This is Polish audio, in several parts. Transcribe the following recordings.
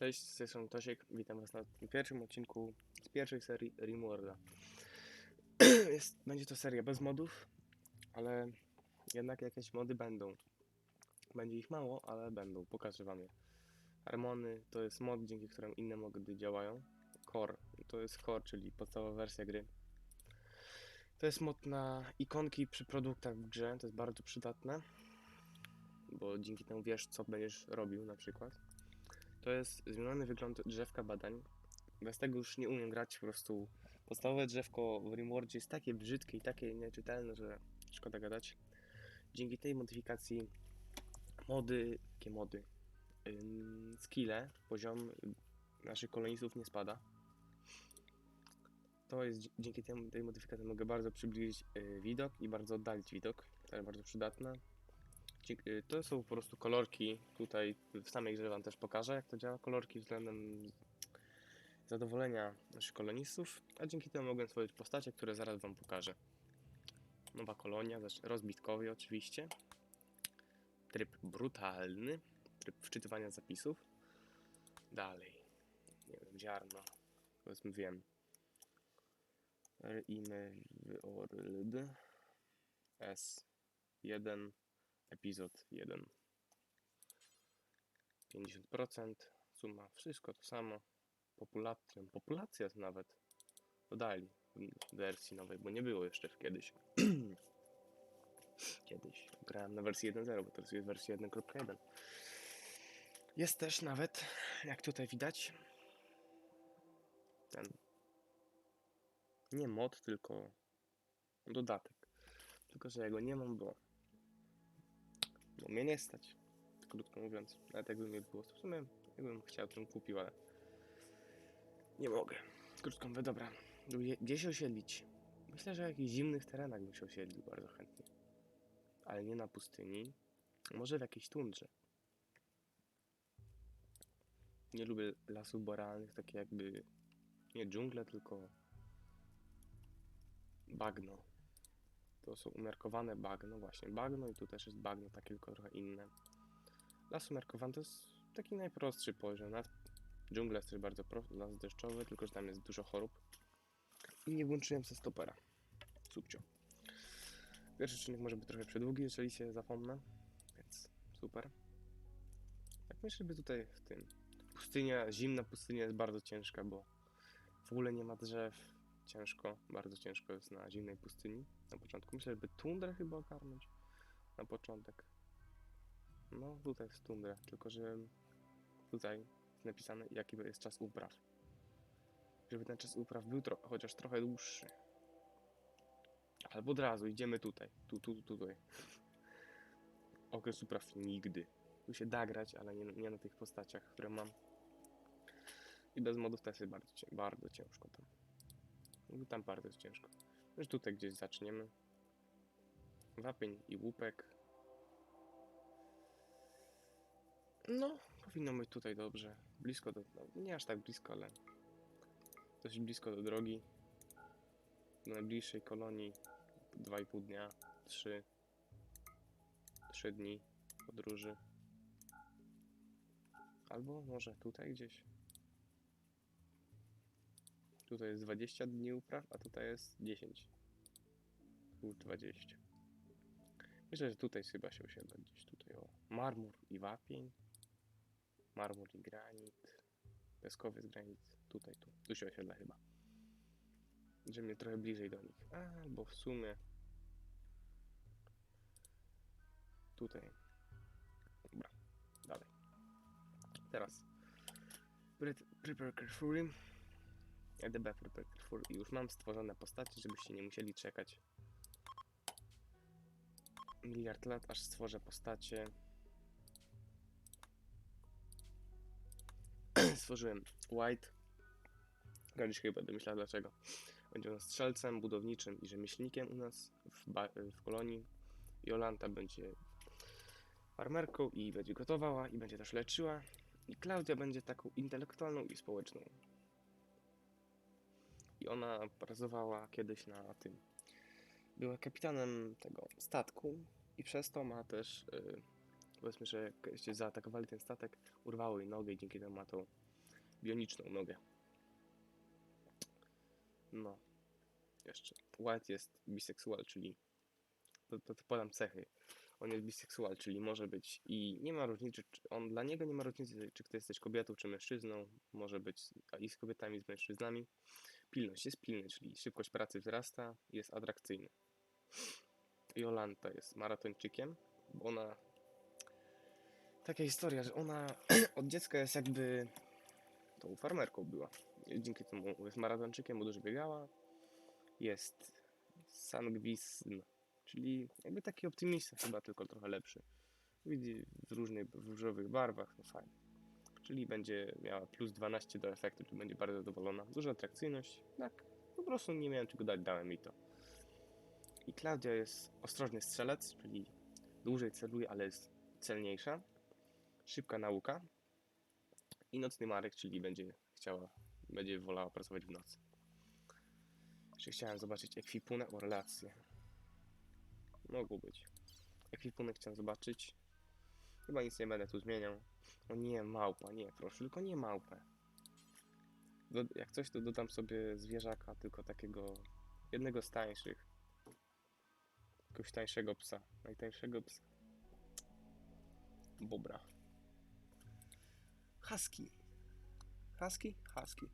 Cześć, z tej Tosiek. Witam Was na tym pierwszym odcinku z pierwszej serii Rimworlda. Będzie to seria bez modów, ale jednak jakieś mody będą. Będzie ich mało, ale będą. Pokażę Wam je. Harmony to jest mod, dzięki któremu inne mody działają. Core to jest core, czyli podstawowa wersja gry. To jest mod na ikonki przy produktach w grze. To jest bardzo przydatne, bo dzięki temu wiesz, co będziesz robił na przykład. To jest zmieniony wygląd drzewka badań. Bez tego już nie umiem grać, po prostu podstawowe drzewko w Rimworldzie jest takie brzydkie i takie nieczytelne, że szkoda gadać. Dzięki tej modyfikacji mody, jakie mody, skille, poziom naszych kolonistów nie spada. To jest dzięki tej modyfikacji mogę bardzo przybliżyć y, widok i bardzo oddalić widok. To jest bardzo przydatne. Y, To są po prostu kolorki. Tutaj w samej grze Wam też pokażę, jak to działa. Kolorki względem zadowolenia naszych kolonistów, a dzięki temu mogę stworzyć postacie, które zaraz Wam pokażę. Nowa kolonia, rozbitkowie oczywiście. Tryb brutalny, tryb wczytywania zapisów. Dalej, nie wiem, ziarno, powiedzmy wiem. World S1 epizod 1 50% suma, wszystko to samo. Populacja, populacja nawet dodali w wersji nowej, bo nie było jeszcze kiedyś. Kiedyś grałem na wersji 1.0, bo teraz jest wersja 1.1 jest też nawet, jak tutaj widać ten nie mod, tylko dodatek. Tylko, że ja go nie mam, bo bo mnie nie stać, krótko mówiąc. Nawet jakby mnie było, w sumie jakbym chciał, to bym kupił, ale nie mogę. Krótko mówię, dobra, gdzie się osiedlić? Myślę, że w jakichś zimnych terenach bym się osiedlił bardzo chętnie. Ale nie na pustyni, może w jakiejś tundrze. Nie lubię lasów borealnych, takie jakby nie dżungle, tylko bagno. To są umiarkowane bagno, właśnie bagno i tu też jest bagno, takie tylko trochę inne. Las umiarkowany to jest taki najprostszy poziom. Nad dżungla jest też bardzo prosty, las deszczowy, tylko że tam jest dużo chorób. I nie włączyłem se stopera. Subcio. Pierwszy odcinek może być trochę przedługi, jeżeli się zapomnę, więc super. Tak myślę, by tutaj w tym. Pustynia, zimna pustynia jest bardzo ciężka, bo w ogóle nie ma drzew. Ciężko, bardzo ciężko jest na zimnej pustyni na początku. Myślę, żeby tundrę chyba ogarnąć na początek. No, tutaj jest tundra, tylko że tutaj jest napisane, jaki jest czas upraw. Żeby ten czas upraw był tro chociaż trochę dłuższy. Albo od razu idziemy tutaj, tu, tu, tu, tutaj. Okres upraw nigdy. Tu się da grać, ale nie, nie na tych postaciach, które mam. I bez modów też jest bardzo, bardzo ciężko tam. Tam bardzo jest ciężko. Już tutaj gdzieś zaczniemy. Wapień i łupek. No, powinno być tutaj dobrze. Blisko do. No, nie aż tak blisko, ale dość blisko do drogi. Do najbliższej kolonii 2,5 dnia, 3, 3 dni podróży. Albo może tutaj gdzieś. Tutaj jest 20 dni upraw, a tutaj jest 10. Tu 20. Myślę, że tutaj chyba się osiedla gdzieś tutaj. O, marmur i wapień. Marmur i granit. Peskowiec, granit. Tutaj, tu. Tu się osiedla chyba. Że mnie trochę bliżej do nich. Albo w sumie. Tutaj. Dobra. Dalej. Teraz. Pre- Prepare carefully. Prepare carefully. I już mam stworzone postacie, żebyście nie musieli czekać miliard lat, aż stworzę postacie. Stworzyłem White. Kiedyś chyba będę myślał dlaczego. Będzie on strzelcem, budowniczym i rzemieślnikiem u nas w, w kolonii. Jolanta będzie farmerką i będzie gotowała i będzie też leczyła. I Klaudia będzie taką intelektualną i społeczną. I ona pracowała kiedyś na tym była kapitanem tego statku i przez to ma też, yy, powiedzmy, że się zaatakowali ten statek, urwało jej nogę i dzięki temu ma tą bioniczną nogę. No. Jeszcze. White jest biseksual, czyli to, to, to podam cechy. On jest biseksual, czyli może być i nie ma różnicy, czy on dla niego nie ma różnicy, czy ty jesteś kobietą, czy mężczyzną. Może być i z kobietami, i z mężczyznami. Pilność jest pilny, czyli szybkość pracy wzrasta, jest atrakcyjny. Jolanta jest maratończykiem, bo ona. Taka historia, że ona od dziecka jest jakby tą farmerką była. Dzięki temu jest maratończykiem, bo dużo biegała. Jest sangwism, czyli jakby taki optymista chyba, tylko trochę lepszy. Widzi w różnych, w różowych barwach, no fajnie. Czyli będzie miała plus 12 do efektu, czyli będzie bardzo zadowolona. Duża atrakcyjność, tak, po prostu nie miałem czego dać, dałem mi to. I Klaudia jest ostrożny strzelec, czyli dłużej celuje, ale jest celniejsza. Szybka nauka. I nocny Marek, czyli będzie chciała, będzie wolała pracować w nocy. Jeszcze chciałem zobaczyć ekwipunek o relacje. Mogło być. Ekwipunek chciałem zobaczyć. Chyba nic nie będę tu zmieniał. O nie, małpa, nie, proszę, tylko nie małpę. Do, jak coś, to dodam sobie zwierzaka, tylko takiego jednego z tańszych. Jakiegoś tańszego psa. Najtańszego psa. Bobra. Husky. Husky? Husky.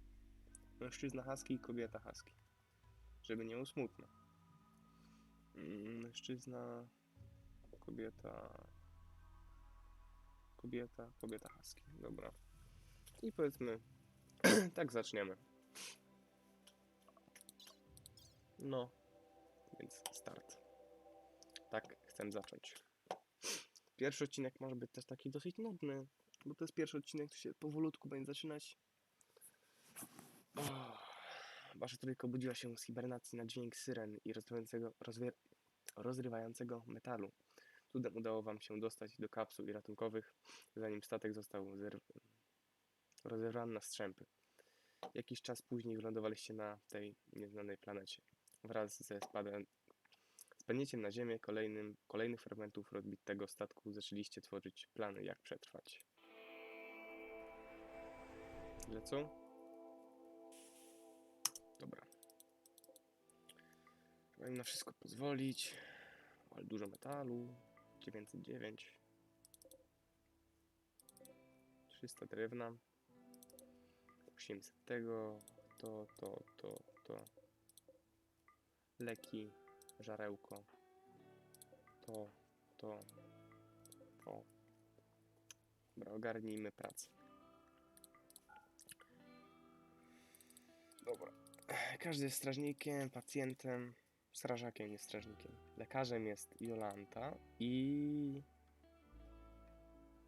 Mężczyzna husky, kobieta husky. Żeby nie usmutno. Mm, Mężczyzna, kobieta, kobieta, kobieta husky. Dobra. I powiedzmy, tak zaczniemy. No, więc start. Tak chcę zacząć. Pierwszy odcinek może być też taki dosyć nudny, bo to jest pierwszy odcinek, to się powolutku będzie zaczynać. Oh. Wasza trójka obudziła się z hibernacji na dźwięk syren i rozrywającego, rozrywającego metalu. Cudem udało wam się dostać do kapsuł i ratunkowych, zanim statek został zerw- rozerwany na strzępy. Jakiś czas później wylądowaliście na tej nieznanej planecie. Wraz ze spadem, spadnięciem na Ziemię kolejnym, kolejnych fragmentów rozbitego statku zaczęliście tworzyć plany, jak przetrwać. Lecą? Dobra. Trzeba im na wszystko pozwolić. Ale dużo metalu. 909. 300 drewna. 800 tego. To, to, to, to. Leki. Żarełko. To, to, to. Dobra, ogarnijmy pracę. Dobra. Każdy jest strażnikiem, pacjentem, strażakiem, nie strażnikiem. Lekarzem jest Jolanta i...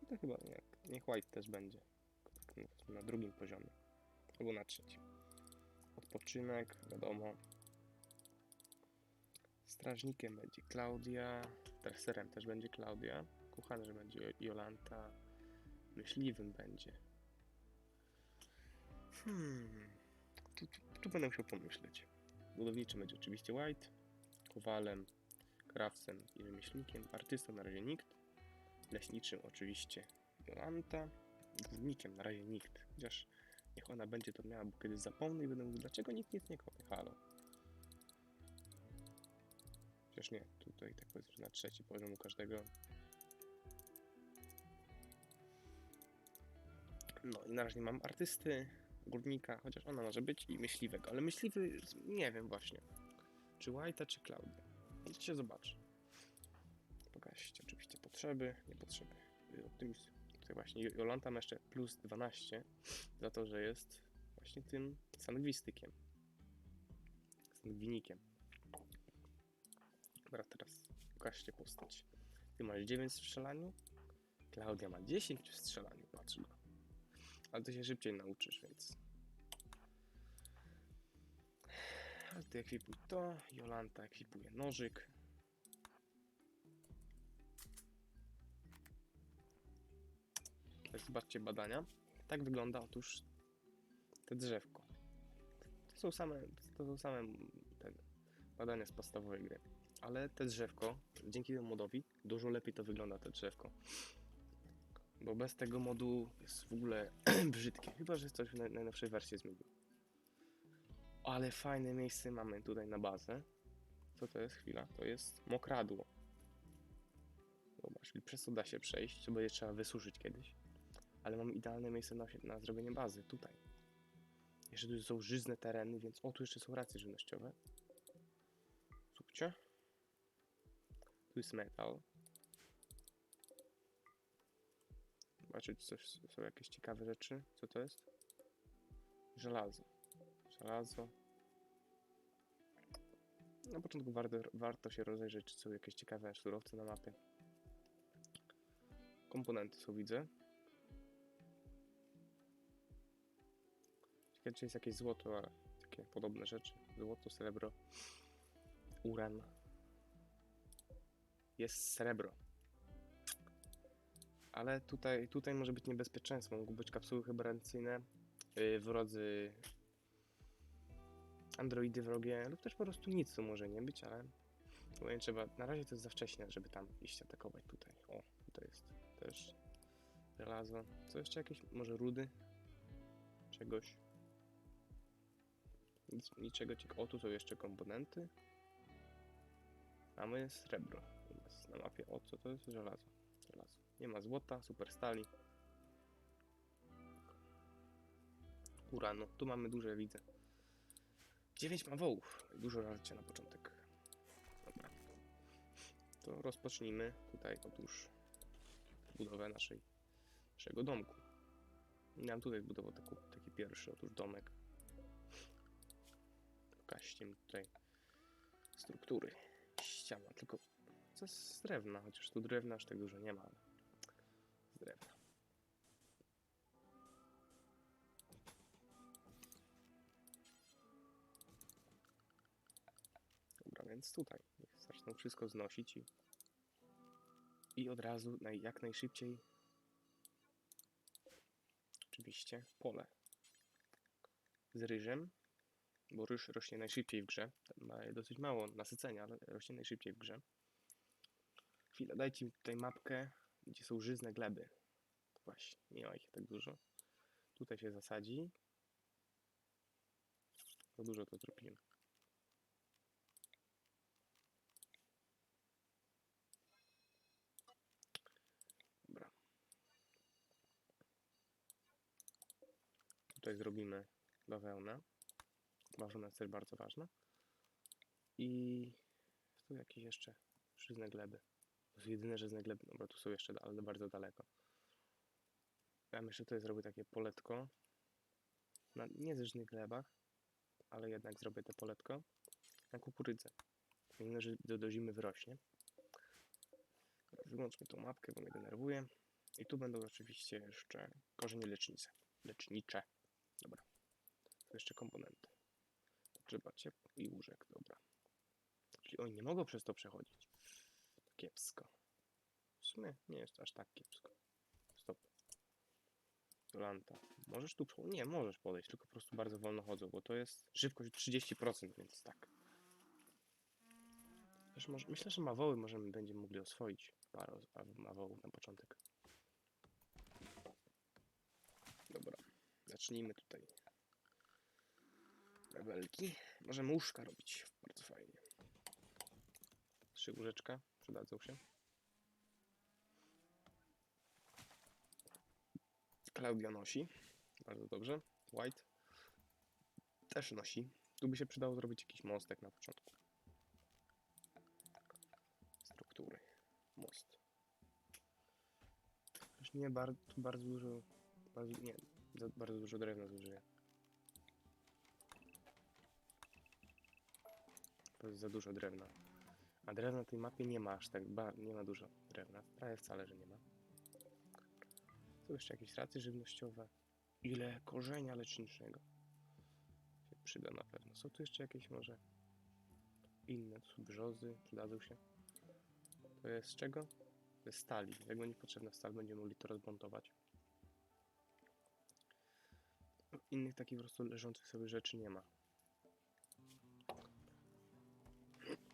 To chyba nie, niech White też będzie. Na drugim poziomie. Albo na trzecim. Odpoczynek, wiadomo. Strażnikiem będzie Klaudia. Treserem też będzie Klaudia. Kucharzem będzie Jolanta. Myśliwym będzie. Hmm. Tu, tu, tu będę musiał pomyśleć. Budowniczym będzie oczywiście White. Kowalem, krawcem i rzemieślnikiem. Artystą na razie nikt. Leśniczym oczywiście Jolanta. Górnikiem na razie nikt. Chociaż niech ona będzie to miała, bo kiedyś zapomnę i będę mówił, dlaczego nikt nic nie kopie. Halo. Chociaż nie, tutaj tak powiedzmy na trzeci poziom u każdego. No i na razie mam artysty, górnika, chociaż ona może być i myśliwego, ale myśliwy nie wiem właśnie. Czy White'a, czy Klaudia. To się. Pokażcie oczywiście potrzeby, nie potrzeby. Y, Optymizm. Tutaj właśnie Jolanta ma jeszcze plus 12 za to, że jest właśnie tym sangwistykiem. Sangwinikiem. Dobra, teraz pokażcie postać. Ty masz 9 w strzelaniu, Klaudia ma 10 w strzelaniu, patrz. Ale ty się szybciej nauczysz, więc... Ale ty ekwipuj to, Jolanta ekwipuje nożyk. Zobaczcie badania. Tak wygląda otóż te drzewko. To są same, to są same ten, badania z podstawowej gry. Ale te drzewko, dzięki temu modowi, dużo lepiej to wygląda te drzewko. Bo bez tego modu jest w ogóle brzydkie. Chyba, że coś w naj- najnowszej wersji zmienił. Ale fajne miejsce mamy tutaj na bazę. Co to jest? Chwila. To jest mokradło. Dobra, czyli przez to da się przejść, co będzie trzeba wysuszyć kiedyś. Ale mamy idealne miejsce na, na zrobienie bazy, tutaj. Jeszcze tu są żyzne tereny, więc... O, tu jeszcze są racje żywnościowe. Słuchajcie. Tu jest metal. Zobaczyć, coś, są jakieś ciekawe rzeczy. Co to jest? Żelazo. Żelazo. Na początku warto, warto się rozejrzeć, czy są jakieś ciekawe surowce na mapie. Komponenty są, widzę. Ciekawe, czy jest jakieś złoto, ale takie podobne rzeczy. Złoto, srebro, uran. Jest srebro. Ale tutaj, tutaj może być niebezpieczeństwo. Mogą być kapsuły hibernacyjne, yy, wrodzy, androidy wrogie, lub też po prostu nic tu może nie być, ale nie trzeba. Na razie to jest za wcześnie, żeby tam iść atakować tutaj. O, to jest też żelazo. Co jeszcze jakieś? Może rudy? Czegoś. Nic, niczego ciekawego. O, tu są jeszcze komponenty. Mamy srebro. nas Na mapie. O, co to jest? Żelazo. Żelazo. Nie ma złota, super stali. Uranu. Tu mamy duże, widzę. 9 ma wołów. Dużo żarcia na początek. Dobra. To rozpocznijmy tutaj otóż budowę naszej, naszego domku. Bym tutaj zbudował taki, taki pierwszy otóż domek. Pokażcie mi tutaj struktury. Ściana, tylko co z drewna, chociaż tu drewna aż tak dużo nie ma. ale Z drewna. Więc tutaj niech zaczną wszystko znosić i, i od razu naj, jak najszybciej oczywiście pole z ryżem, bo ryż rośnie najszybciej w grze. Ma dosyć mało nasycenia, ale rośnie najszybciej w grze. Chwilę, dajcie mi tutaj mapkę, gdzie są żyzne gleby. Właśnie, nie ma ich tak dużo. Tutaj się zasadzi. Za dużo to zrobiłem. Tutaj zrobimy bawełnę. Bawełna jest też bardzo ważna. I tu jakieś jeszcze żyzne gleby. To są jedyne żyzne gleby, dobra, tu są jeszcze, ale bardzo daleko. Ja myślę, że tutaj zrobię takie poletko. Na nie żyznych glebach, ale jednak zrobię te poletko na kukurydzę. Mimo, że do, do zimy wyrośnie. Wyłączmy tą mapkę, bo mnie denerwuje. I tu będą oczywiście jeszcze korzenie lecznicze. Lecznicze. Dobra. Tu jeszcze komponenty. Potrzeba ciepła i łóżek, dobra. Czyli oni nie mogą przez to przechodzić. Kiepsko. W sumie nie jest aż tak kiepsko. Stop. Jolanta. Możesz tu przechodzić? Nie, możesz podejść, tylko po prostu bardzo wolno chodzą, bo to jest szybkość 30%, więc tak. Myślę, że mawoły możemy będziemy mogli oswoić. Parę mawołów na początek. Dobra. Zacznijmy tutaj. Mebelki. Możemy łóżka robić. Bardzo fajnie. Trzy łóżeczka przydadzą się. Klaudia nosi. Bardzo dobrze. White też nosi. Tu by się przydało zrobić jakiś mostek na początku. Struktury. Most. Już nie bardzo, bardzo dużo. Bardzo, nie, za, bardzo dużo drewna zużyję. To jest za dużo drewna. A drewna na tej mapie nie ma aż tak, nie ma dużo drewna. Prawie wcale, że nie ma. Tu jeszcze jakieś racje żywnościowe. Ile korzenia leczniczego. Się przyda na pewno. Są tu jeszcze jakieś może inne, tu są brzozy, przydadzą się. To jest z czego? Ze stali. Jak będzie potrzebna stal, będziemy mogli to rozmontować. Innych takich po prostu leżących sobie rzeczy nie ma.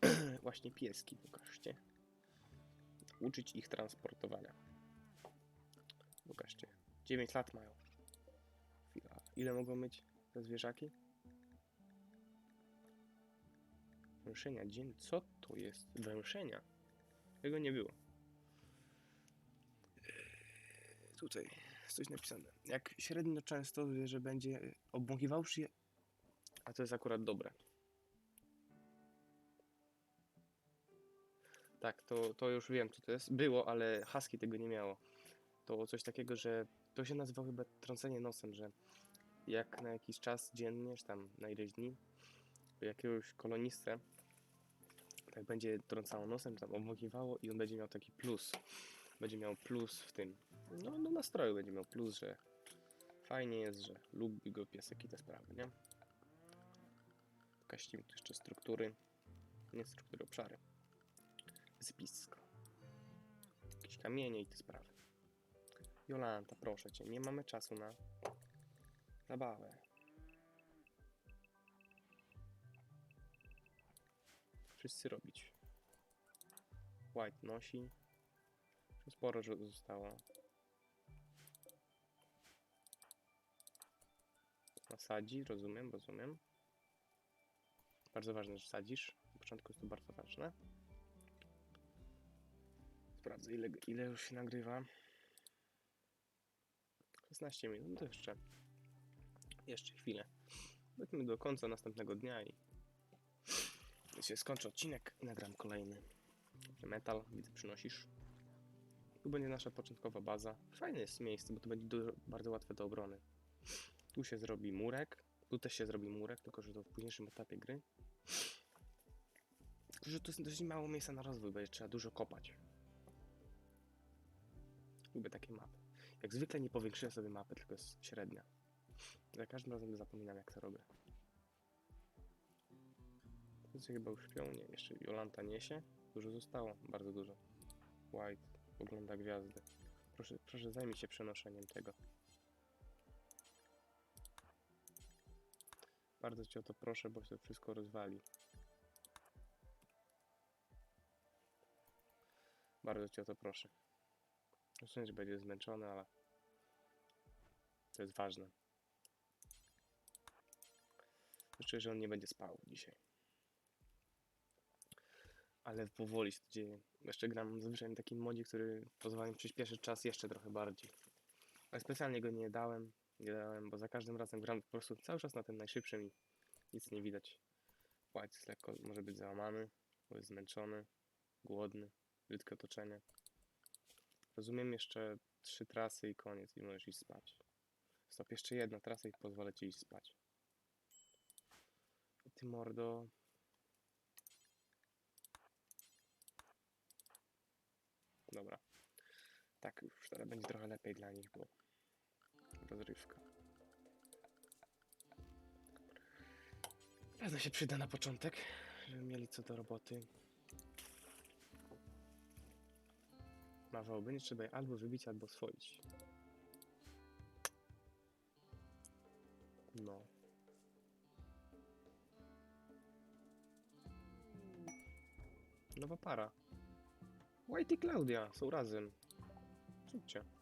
Właśnie pieski pokażcie. Uczyć ich transportowania. Pokażcie. 9 lat mają. Chwila. Ile mogą mieć te zwierzaki? Węszenia, dzień. Co to jest? Węszenia. Tego nie było. Tutaj jest coś napisane. Jak średnio często zwierzę będzie obłąkiwał szyję. A to jest akurat dobre. Tak, to, to już wiem, co to jest. Było, ale Husky tego nie miało. To coś takiego, że to się nazywa chyba trącenie nosem, że jak na jakiś czas dziennie, czy tam na ileś dni, jakiegoś kolonistę tak będzie trącało nosem, tam obwąchiwało i on będzie miał taki plus. Będzie miał plus w tym. No, no nastroju będzie miał plus, że fajnie jest, że lubi go piesek i te sprawy, nie? Kaścimy tu jeszcze struktury. Nie struktury, obszary. Wysypisko. Jakieś kamienie i te sprawy. Jolanta, proszę cię, nie mamy czasu na zabawę. Wszyscy robić. White nosi. Sporo że zostało. Sadzi, rozumiem, rozumiem. Bardzo ważne, że sadzisz. Na początku jest to bardzo ważne. Sprawdzę, ile, ile już się nagrywa. 16 minut, no to jeszcze. Jeszcze chwilę. Dojdźmy do końca następnego dnia i się skończy odcinek nagram kolejny. Metal, widzę, przynosisz. Tu będzie nasza początkowa baza. Fajne jest miejsce, bo to będzie dużo, bardzo łatwe do obrony. Tu się zrobi murek. Tu też się zrobi murek, tylko że to w późniejszym etapie gry. Tylko, że tu jest dość mało miejsca na rozwój, będzie trzeba dużo kopać. Lubię takie mapy. Jak zwykle nie powiększyłem sobie mapy, tylko jest średnia. Za każdym razem zapominam jak to robię. Wszyscy chyba już śpią, nie, jeszcze Jolanta niesie. Dużo zostało, bardzo dużo. White ogląda gwiazdy. Proszę, proszę zajmij się przenoszeniem tego. Bardzo cię o to proszę, bo się wszystko rozwali. Bardzo cię o to proszę. Rozumiem, że będzie zmęczony, ale to jest ważne. Czuję, że on nie będzie spał dzisiaj. Ale powoli się to dzieje. Jeszcze gram zazwyczaj na takim modzie, który pozwala mi przyspieszyć czas jeszcze trochę bardziej. Ale specjalnie go nie dałem, nie dałem, bo za każdym razem gram po prostu cały czas na tym najszybszym i nic nie widać. White jest lekko, może być załamany, bo jest zmęczony, głodny, brzydkie otoczenie. Rozumiem jeszcze trzy trasy i koniec i możesz iść spać. Stop, jeszcze jedna trasa i pozwolę ci iść spać. Ty mordo, Dobra. Tak, już teraz będzie trochę lepiej dla nich, bo rozrywka. Pewno się przyda na początek, żeby mieli co do roboty. Mawałoby, nie trzeba je albo wybić, albo swoić. No. Nowa para. White i Klaudia są razem. Zróbcie.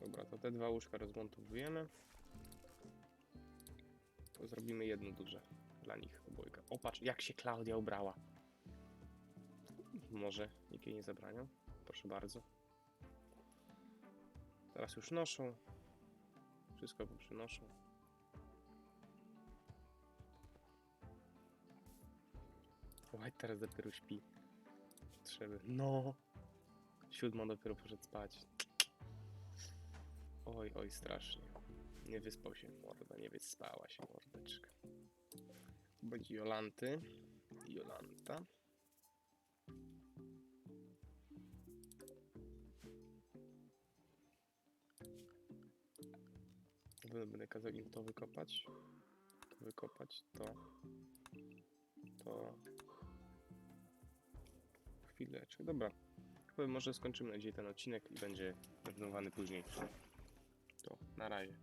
Dobra, to te dwa łóżka rozmontowujemy. To zrobimy jedno duże dla nich obojga. O, patrz, jak się Klaudia ubrała. Może nikt jej nie zabraniał. Proszę bardzo. Teraz już noszą. Wszystko poprzynoszą. White teraz dopiero śpi. Trzeba. No. Siódma dopiero poszedł spać. Oj, oj, strasznie. Nie wyspał się morda, nie wyspała się mordeczka. Będzie Jolanty. Jolanta. Będę kazał im to wykopać. To wykopać, to. To. Chwileczkę, dobra. Chyba może skończymy na dzisiaj ten odcinek i będzie kontynuowany później. To, na razie.